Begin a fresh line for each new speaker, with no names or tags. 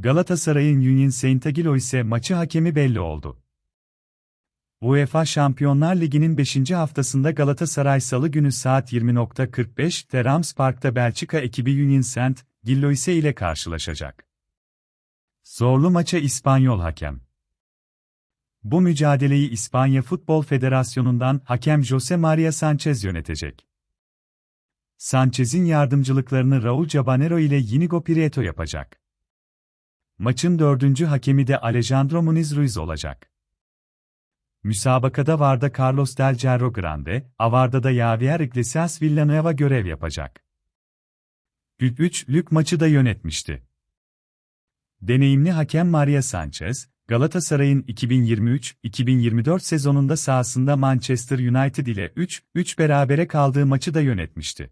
Galatasaray'ın Union Saint-Gilloise ise maçı hakemi belli oldu. UEFA Şampiyonlar Ligi'nin 5. haftasında Galatasaray Salı günü saat 20.45'te Rams Park'ta Belçika ekibi Union Saint-Gilloise ile karşılaşacak. Zorlu maça İspanyol hakem. Bu mücadeleyi İspanya Futbol Federasyonu'ndan hakem Jose Maria Sanchez yönetecek. Sanchez'in yardımcılıklarını Raul Cabanero ile Inigo Prieto yapacak. Maçın dördüncü hakemi de Alejandro Muniz Ruiz olacak. Müsabakada Varda Carlos Del Cerro Grande, Avarda da Javier Iglesias Villanueva görev yapacak. 3-3'lük maçı da yönetmişti. Deneyimli hakem Maria Sanchez, Galatasaray'ın 2023-2024 sezonunda sahasında Manchester United ile 3-3 berabere kaldığı maçı da yönetmişti.